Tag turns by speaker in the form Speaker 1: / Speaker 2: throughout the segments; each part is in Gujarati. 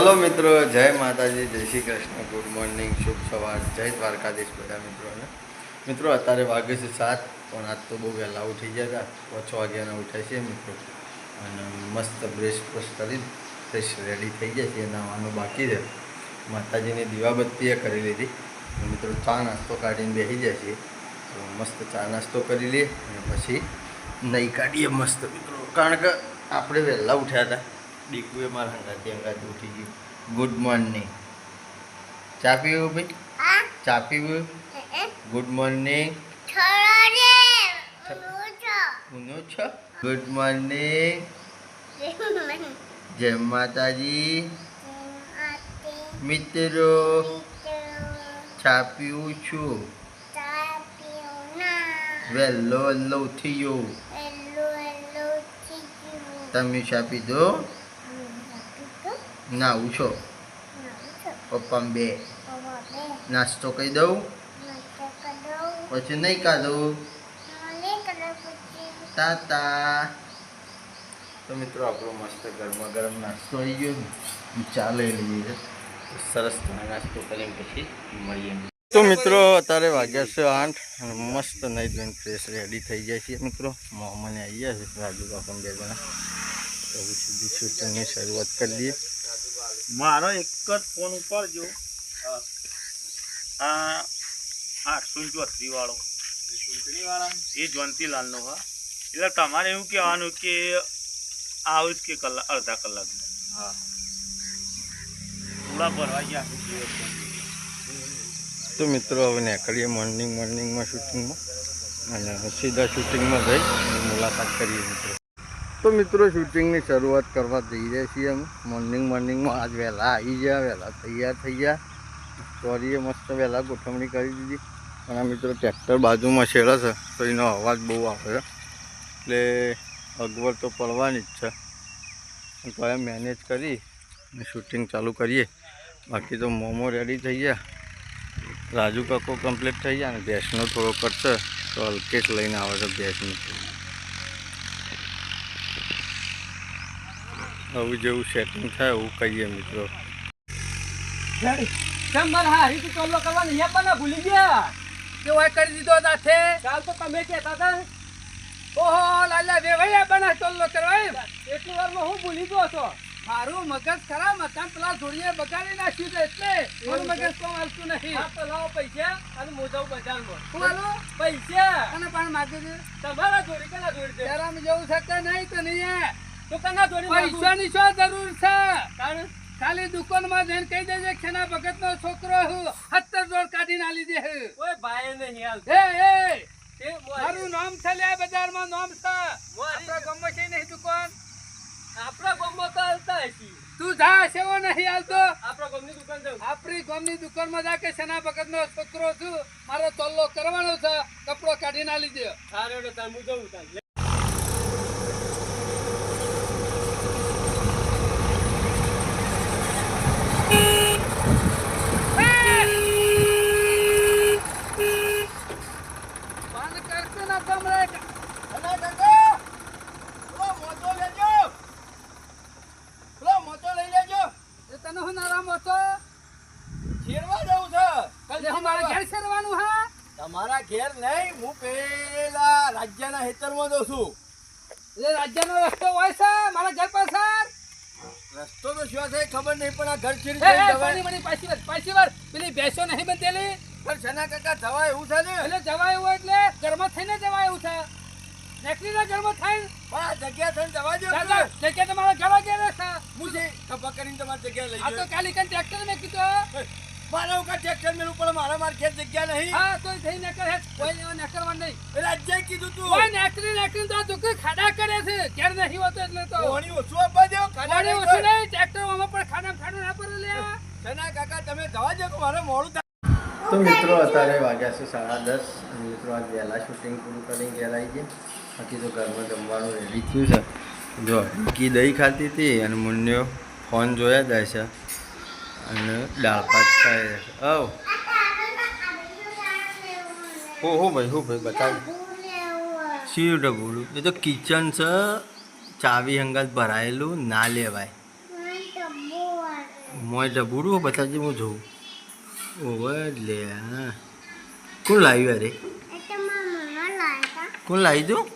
Speaker 1: હલો મિત્રો. જય માતાજી. જય શ્રી કૃષ્ણ. ગુડ મોર્નિંગ શુભ સવાર. જય દ્વારકાધીશ બધા મિત્રોને. મિત્રો, અત્યારે વાગે છે સાત, પણ આજ તો બહુ વહેલા ઉઠી ગયા હતા. છ વાગ્યાના ઉઠ્યા છીએ મિત્રો. અને મસ્ત બ્રેકફાસ્ટ કરી ફ્રેશ રેડી થઈ ગયા છીએ. નાવાનું બાકી છે. માતાજીની દીવાબત્તીએ કરી લીધી. મિત્રો, ચા નાસ્તો કાઢીને બેસી જાય છીએ. તો મસ્ત ચા નાસ્તો કરી લઈએ અને પછી નહીં કાઢીએ મસ્ત મિત્રો. કારણ કે આપણે વહેલા ઉઠ્યા હતા. ડીકુએ મારા હંગાથી હંગાથી ઉઠી ગયું. ગુડ મોર્નિંગ ચા પીવું ભાઈ? ચા પીવું? ગુડ મોર્નિંગ ઊનો છો? ગુડ મોર્નિંગ જય માતાજી. મિત્રો ચા પીવું છું. વહેલો વહેલો ઉઠી ગયો. તમે ચા પીધો? ના છો પપ્પા બે. નાસ્તો કહી દઉં? પછી નહીં કાઢું તાતા. તો મિત્રો, આપણો મસ્ત ગરમા ગરમ નાસ્તો આવી ગયો ને. ચા લઈ લઈએ. છે તો સરસ ચા નાસ્તો કરીને પછી મળીએ. તો મિત્રો, અત્યારે વાગ્યા છે આઠ અને મસ્ત નહીં ધોઈને ફ્રેશ રેડી થઈ જાય છે મિત્રો. મોહમ્મને આવી ગયા છે. રાજુ કાકા બે જણા. તો હવે સીધી શૂટિંગની શરૂઆત કરી દઈએ.
Speaker 2: મારો એક જ ફોન ઉપર જો આ આઠસો ચોત્રી વાળો એ જવંતીલાલનો હા. એટલે તમારે એવું કહેવાનું કે આવું જ કે કલાક અડધા કલાકમાં. હા. થોડા ભરવા ગયા
Speaker 1: તો મિત્રો હવે નીકળીએ મોર્નિંગ મોર્નિંગમાં શૂટિંગમાં અને સીધા શૂટિંગમાં જઈ મુલાકાત કરીએ મિત્રો. તો મિત્રો શૂટિંગની શરૂઆત કરવા જઈ રહ્યા છીએ અમે મોર્નિંગ મોર્નિંગમાં આજ વહેલા આવી ગયા, વહેલા તૈયાર થઈ ગયા. સોરીએ મસ્ત વહેલા ગોઠવણી કરી દીધી. પણ આ મિત્રો ટ્રેક્ટર બાજુમાં છેડે છે, તો એનો અવાજ બહુ આવે છે. એટલે અગવડ તો પડવાની જ છે. તો હવે મેનેજ કરી શૂટિંગ ચાલુ કરીએ. બાકી તો મોમો રેડી થઈ ગયા. રાજુ કાકો કમ્પ્લીટ થઈ ગયા અને ગેસનો થોડો કરશે તો અલ્કેશ લઈને આવે છે ભેંસની. હવે જેવું સેટિંગ થાય એવું કહીએ મિત્રો.
Speaker 3: ચંબર હારી તું ચોલ્લો કરવાની? હિયા પણ ભૂલી ગયા? કે ઓય કરી દીધો તાથે કાલ તો તમે કહેતા હતા. ઓહો લાલા વેવાયા બના ચોલ્લો કરવા એટલી વારમાં હું ભૂલી ગયો હતો. મારું મગજ ખરા મકાન પેલા જોડીએ બગાડી નાખ્યું છે એટલે મારું મગજ કોમ હાલતું નહીં હા પેલા પૈસા અને મોજાઓ બજારમાં. શું હાલો? પૈસા. અને પણ માગે છે? તમારા જોડી કના જોડી છે? ત્યારે જેવું કે નહીં તો નહીં કના જોડી પૈસાની શું જરૂર છે? ખાલી દુકાનમાં જઈને કહી દેજે ખેના ભગત છોકરો હું સત્તર જોડ કાઢીને આલી દે ઓય ભાઈ નહીં હાલ. એ એ! મારું નામ છે લે બજારમાં નામ છે. આપણા ગામમાં છે નહીં દુકાન? આપણા ગામમાં તો હાલતા હશી. તું જા સેવો નહીં હાલતો. આપણા ગામની દુકાન જાઉં. આપણી ગામની દુકાનમાં જા કે સેના છોકરો છું. મારો તલ્લો કરવાનો છે. કપડો કાઢીને આલી દે. સારું તાર હું જઉં તાર બંધ કરશે ના કમરે અલા કાકા ઓ મોટો લેજો લો મોટો લઈ લેજો એ તને હું નારામ હતો શેરવા જવું છે કલ હું મારે ઘેર શેરવાનું હા
Speaker 4: તમારા ઘેર નહીં હું પેલા રાજ્યના હેતરમાં જઉં છું.
Speaker 3: એટલે રાજ્યનો રસ્તો હોય છે મારા ઘર પાછળ
Speaker 4: રસ્તો તો શું છે ખબર નહીં પણ આ ઘર ચીરી
Speaker 3: એ,
Speaker 4: જવાય
Speaker 3: પાછી વાર પાછી વાર. પેલી ભેંસો નહીં બંધેલી?
Speaker 4: પણ સના કાકા જવા એવું છે ને?
Speaker 3: એટલે જવા એવું એટલે ઘરમાં થઈને જવાય એવું છે. નેકલીના ઘરમાં
Speaker 4: થાય. આ જગ્યા થઈને જવા દો
Speaker 3: જગ્યા તમારા ઘર આગળ રહેશે.
Speaker 4: હું છે ખભા કરીને તમારી જગ્યા લઈ
Speaker 3: આ તો કાલી કન ટ્રેક્ટર મેં કીધું.
Speaker 4: મારા ઉપર ટ્રેક્ટર મેલું પણ મારા માર ઘેર જગ્યા નહીં.
Speaker 3: હા તો થઈ નકર હે કોઈ એવો નકરવા નહીં.
Speaker 4: એ રાજ્યએ કીધું તું.
Speaker 3: કોઈ નેકરી નેકરી તો દુઃખ ખાડા કરે છે. ઘેર નહીં હોતો એટલે તો.
Speaker 4: ઓછું આપવા દેવો ખાડા
Speaker 3: પાણી ઓછું નહીં ટ્રેક્ટર આમાં પણ ખાડા ખાડું ના પડે લે
Speaker 4: કાકા તમે જવા દો કે મારે મોડું થાય?
Speaker 1: તો મિત્રો અત્યારે વાગ્યા છે સાડા દસ. મિત્રો આજ વહેલા શૂટિંગ પૂરું કરીને ઘેર આવી ગયા. બાકી તો ઘરમાં જમવાનું રેડી થયું છે. જો કી દહીં ખાતી હતી અને મુન્યો ફોન જોયા જાય છે અને દાળ ભાત ખાય આવ. હો હો ભાઈ હો ભાઈ બતાવ. શી ડબુડું એ તો કિચન છે. ચાવી હંગાત ભરાયેલું, ના લેવાય. મોય ડબુડું બતાવજે, હું જોઉં. ઓવે, લે કોણ લાવ્યું અરે? કોણ લાવી દો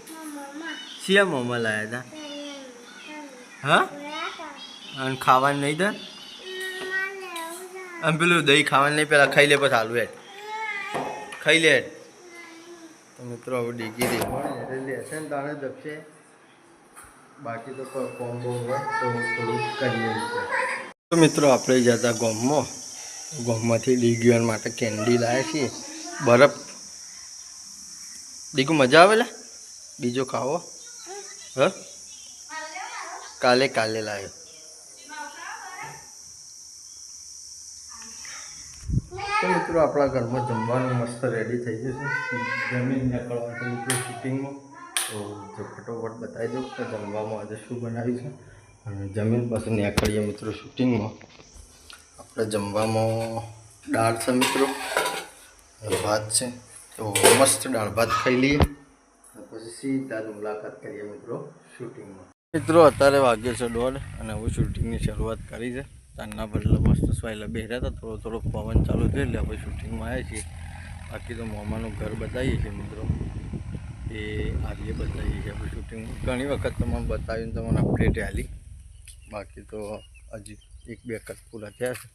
Speaker 1: શિયા મોમાં લાવ્યા હતા હા? અને ખાવાનું નહીં દે અને પેલું દહીં ખાવાનું નહીં પેલા ખાઈ લે પછી આલુ હેઠ ખાઈ લે મિત્રો હવે ડીગી દે. લેશે ને તારે દબશે બાકી તો કોમ્બો હોય તો થોડું કરીએ તો મિત્રો આપણે જતા ગોમમાં ગોમમાંથી ડીગીઓન માટે કેન્ડી લાવ્યા છીએ. બરફ. ડીગું મજા આવે લે? બીજો ખાવો. હ? કાલે કાલે લાવ્યો તો મિત્રો આપણા ઘરમાં જમવાનું મસ્ત રેડી થઈ જશે જમીન નીકળવાનું છે મિત્રો શૂટિંગમાં તો જો ફટોફટ બતાવી દઉં કે જમવામાં આજે શું બનાવ્યું છે. અને જમીન પાસે નીકળીએ મિત્રો શૂટિંગમાં આપણે જમવામાં દાળ છે મિત્રો. ભાત છે. તો મસ્ત દાળ ભાત ખાઈ લઈએ. પછી સીધા મુલાકાત કરીએ મિત્રો શૂટિંગમાં મિત્રો, અત્યારે વાગ્યો છે દોઢ અને હું શૂટિંગની શરૂઆત કરી છે. તારના બદલે મસ્ત સ્વાઈલા બેહ્યા હતા, થોડો થોડો પવન ચાલુ થયો એટલે આપણે શૂટિંગમાં આવ્યા છીએ. બાકી તો મોમાનું ઘર બતાવીએ છીએ મિત્રો. એ આવીએ બતાવીએ છીએ આપણે શૂટિંગ. ઘણી વખત તમને બતાવીને તમને અપડેટ આલી. બાકી તો હજી એક બે કટ પૂરા થયા છે.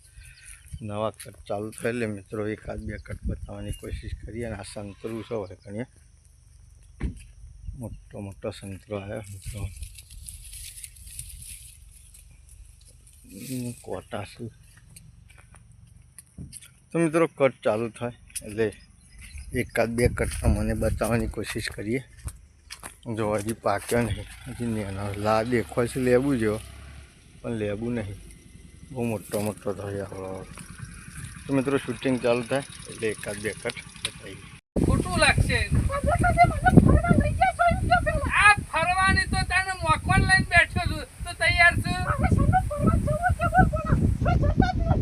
Speaker 1: નવા કટ ચાલુ થયા એટલે મિત્રો એકાદ બે કટ બતાવવાની કોશિશ કરીએ અને આ સંતરું છે ઘણી મોટો મોટો સંતરો આવ્યો મિત્રો. હમ, કોટા છે. તો મિત્રો કટ ચાલુ થાય એટલે એકાદ બે કટ મને બતાવવાની કોશિશ કરીએ. જો હજી પાક્યો નહીં હજી નેનો લા દેખો છે લેબુ જેવો પણ લેબું નહીં. બહુ મોટો મોટો થયો આપણો તો મિત્રો શૂટિંગ ચાલુ થાય એટલે એકાદ બે કટ બતાવીએ.
Speaker 3: ખોટું લાગશે આ ફરવાની તો તને મોકવાન લઈને બેઠો છું તો તૈયાર છું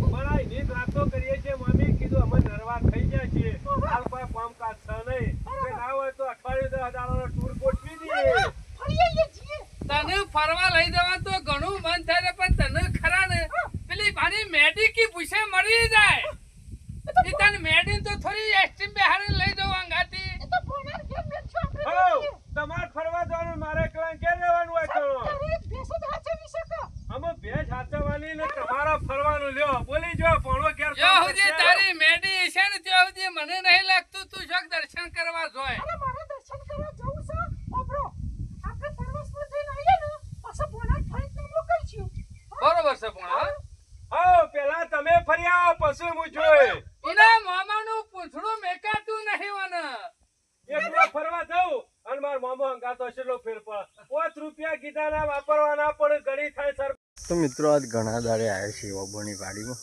Speaker 4: પણ આ એની જ વાતો કરીએ છીએ મમ્મી કીધું અમે નરવા થઈ ગયા છીએ હાલ કોઈ કામકાજ છે નહીં કે ના હોય તો અઠવાડિયે દસ હજારનો ટૂર ગોઠવી દઈએ
Speaker 3: તને ફરવા લઈ જવા તો ઘણું મન થાય છે, પણ તને ખરા ને પેલી મારી મેડિકી પૂછે મળી જાય ઈ તને મેડિન તો થોડી એસ્ટીમ બેહાડીને લઈ જવા અંગાથી
Speaker 4: હો તમારે ફરવા જવાનું મારે એકલા ઘેર રહેવાનું હોય તો અમે ભેજ હાચવવાની ને તમારા ફરવાનું લ્યો બોલી જો પોણો ઘેર
Speaker 3: જ્યાં સુધી તારી મેડી છે ને ત્યાં સુધી મને નહીં લાગતું તું શોક દર્શન કરવા જોય બરોબર છે પણ હા?
Speaker 4: હો પેલા તમે ફરી આવો પછી હું જોઈ
Speaker 3: એના મામાનું પૂંછડું મેકાતું નહીં મને
Speaker 4: એકલા ફરવા જાઉં
Speaker 1: તો મિત્રો આજ ઘણા દાડે આવ્યા છીએ ઓબોની વાડીમાં.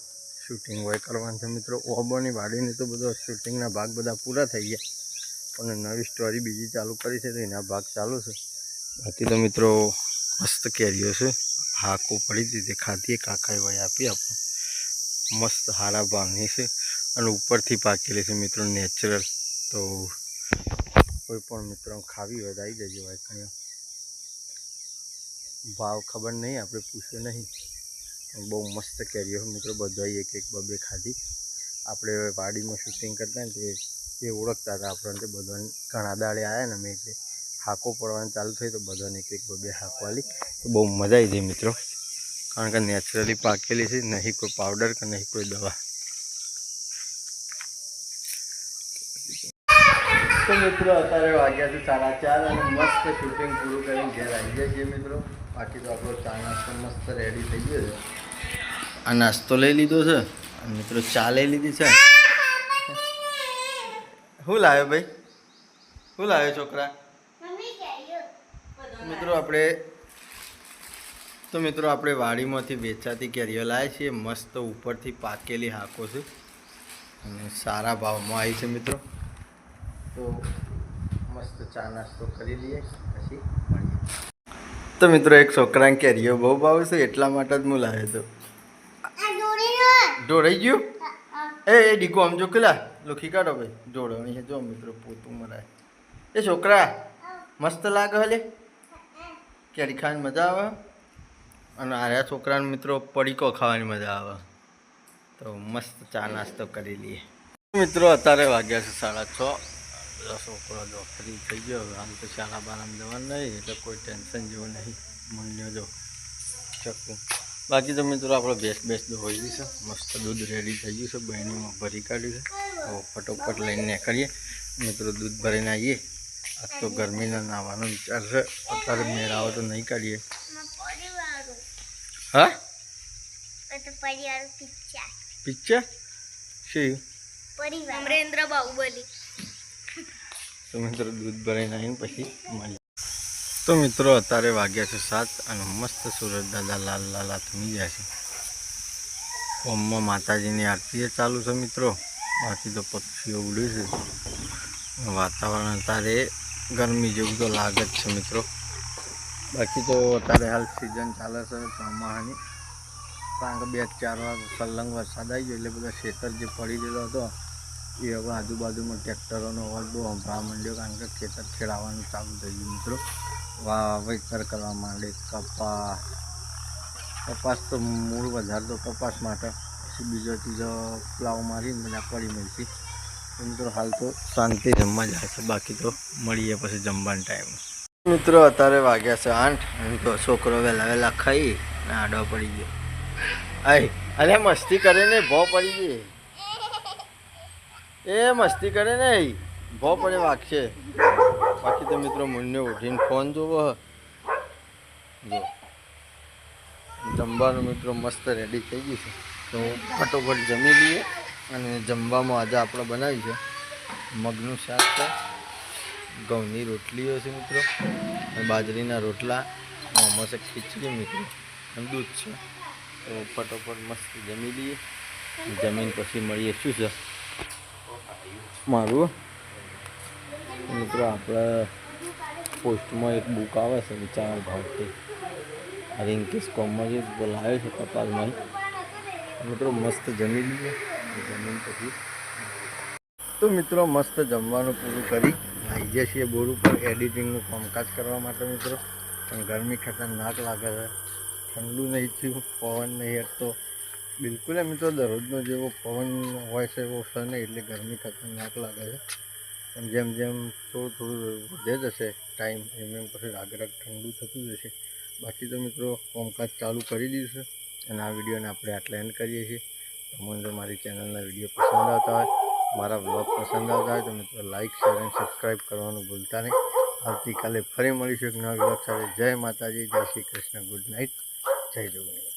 Speaker 1: શૂટિંગ હોય કરવાનું છે મિત્રો. ઓબોની વાડીની તો બધો શૂટિંગના ભાગ બધા પૂરા થઈ ગયા. પણ નવી સ્ટોરી બીજી ચાલુ કરી છે તો એના ભાગ ચાલુ છે. બાકી તો મિત્રો મસ્ત કેરીઓ છે. હાકો પડી હતી તે ખાધી કાકાએ વય આપી આપણે. મસ્ત હારા ભાવની છે. અને ઉપરથી પાકેલી છે મિત્રો નેચરલ તો કોઈ પણ મિત્રો ખાવી હોય આવી જજો હોય કંઈ ભાવ ખબર નહીં, આપણે પૂછ્યો નહીં. બહુ મસ્ત કેરીઓ મિત્રો બધાએ એક એક બબે ખાધી. આપણે વાડીમાં શૂટિંગ કરતા ને તે એ ઓળખતા હતા આપણને બધાને. ઘણા દાડે આવ્યા ને અમે એટલે હાકો પડવાનું ચાલુ થઈ તો બધાને એક એક બબે હાંકવાલી. તો બહુ મજા આવી જાય મિત્રો, કારણ કે નેચરલી પાકેલી છે, નહીં કોઈ પાવડર કે નહીં કોઈ દવા. તો મિત્રો, અત્યારે વાગ્યા છે સાડા ચાર અને મસ્ત શૂટિંગ પૂરું કરીને ઘેર આવી જાય છે મિત્રો. બાકી તો આપણો ચા નાસ્તો મસ્ત રેડી થઈ ગયો છે. આ નાસ્તો લઈ લીધો છે મિત્રો ચા લઈ લીધી છે. શું લાવ્યો ભાઈ? શું લાવ્યો છોકરા? મિત્રો, આપણે તો મિત્રો, આપણે વાડીમાંથી વેચાતી કેરીઓ લાવીએ છીએ. મસ્ત ઉપરથી પાકેલી હાકો છે. અને સારા ભાવમાં આવી છે મિત્રો. તો મસ્ત ચા નાસ્તો કરી લઈએ પછી મળીએ. તો મિત્રો એક છોકરાને કેરીઓ બહુ ભાવે છે એટલા માટે જ હું લાવ્યો હતો. ઢોળાઈ ગયું? એ એ ડીકો આમ જો કેલા લોખી કાઢો ભાઈ જોડો અહીંયા જો મિત્રો પોતું મરાય. એ છોકરા મસ્ત લાગે હલે? કેરી ખાવાની મજા આવે? અને આર્યા છોકરાને મિત્રો પડીકો ખાવાની મજા આવે. તો મસ્ત ચા નાસ્તો કરી લઈએ. મિત્રો અત્યારે વાગ્યા છે સાડા છ. છોકરો જો ફ્રી થઈ ગયો હવે. આમ તો શાળા બારામ જવાનું નહીં એટલે કોઈ ટેન્શન જેવું નહીં. મૂલ્યો જો ચકું બાકી તો મિત્રો આપણે બેસ બેસ દો હોઈ છે. મસ્ત દૂધ રેડી થઈ ગયું છે. બહેનીમાં ભરી કાઢ્યું છે. હવે ફટોફટ લઈને કરીએ મિત્રો દૂધ ભરીને આવીએ. આજ તો ગરમીના નાહવાનો વિચાર છે. અત્યારે મેળાવો તો નહીં કાઢીએ. હા? પિક્ચર. શું?
Speaker 5: અમરેન્દ્ર બાહુબલી.
Speaker 1: તો મિત્રો, દૂધ ભરાઈને આવીને પછી મળી તો મિત્રો, અત્યારે વાગ્યા છે સાત અને મસ્ત સુરત દાદા લાલ લાલ થમી ગયા છે. ઓમમાં માતાજીની આરતી ચાલુ છે મિત્રો. બાકી તો પક્ષીઓ ઉડે છે. વાતાવરણ અત્યારે ગરમી જેવું તો લાગે જ છે મિત્રો. બાકી તો અત્યારે હાલ સિઝન ચાલે છે ચોમાહાની. કારણ કે બે, ચાર વાર સલંગ વરસાદ આવી ગયો એટલે બધા ખેતર જે પડી ગયેલો હતો એ હવે આજુબાજુમાં ટ્રેક્ટરોનો અવાજ બહુ સંભળાવા માંડ્યો કારણ કે ખેતર ખેડાવવાનું ચાલુ થઈ ગયું મિત્રો. વાવેતર કરવા માંડે. કપાસ. કપાસ તો મૂળ વધારે તો કપાસ માટે. પછી બીજો ત્રીજો પ્લાવ મારીને બધા પડી મળશે. મિત્રો, હાલ તો શાંતિ જમવા જાય છે. બાકી તો મળીએ પછી જમવાના ટાઈમ મિત્રો, અત્યારે વાગ્યા છે આઠ. અને તો છોકરો વહેલા વહેલા ખાઈ અને આડો પડી ગયો. અરે મસ્તી કરે ને ભો પડી ગઈ. એ મસ્તી કરે ને ભો પડે વાગશે. બાકી તો મિત્રો મુન્ને ઉઠીને ફોન જોવો. જો. જમવાનું મિત્રો મસ્ત રેડી થઈ ગયું છે. તો ફટોફટ જમી લઈએ અને જમવામાં આજે આપણે બનાવીએ છે મગનું શાક છે. ઘઉંની રોટલીઓ છે મિત્રો. બાજરીના રોટલા મસ્ત ખીચડી મિત્રો. અને દૂધ છે. તો ફટોફટ મસ્ત જમી લઈએ. જમીન પછી મળીએ. શું છે? મારું? મિત્રો, આપણે પોસ્ટમાં એક બુક આવે છે વિચાર ભાવથી. રિંકેશ કોમમાં જે બોલાવે છે, કપાલમાં. મિત્રો, મસ્ત જમી લઈએ જમીન પછી. તો મિત્રો, મસ્ત જમવાનું પૂરું કરી આવી ગયા છીએ બોર ઉપર એડિટિંગનું કામકાજ કરવા માટે મિત્રો. પણ ગરમી ખતરનાક લાગે છે. ઠંડુ નહીં થયું, પવન નહીં હટતો. બિલકુલ, એમ તો દરરોજનો જેવો પવન હોય છે, એવો નહીં, એટલે ગરમી ખતરનાક લાગે છે. પણ જેમ જેમ થોડું થોડું વધે જશે ટાઈમ, એમ એમ પછી રાગ રાગ ઠંડુ થતું જશે. બાકી તો મિત્રો, કોમકાજ ચાલુ કરી દીધું અને આ વિડીયોને આપણે આટલા એન્ડ કરીએ છીએ. તમને જો મારી ચેનલના વીડિયો પસંદ આવતા હોય, મારા બ્લોગ પસંદ આવતા હોય, તો મિત્રો લાઇક શેર અને સબસ્ક્રાઈબ કરવાનું ભૂલતા નહીં. આવતીકાલે ફરી મળીશું એક નવા બ્લોગ સાથે. જય માતાજી, જય શ્રી કૃષ્ણ, ગુડ નાઇટ, જય જોગણી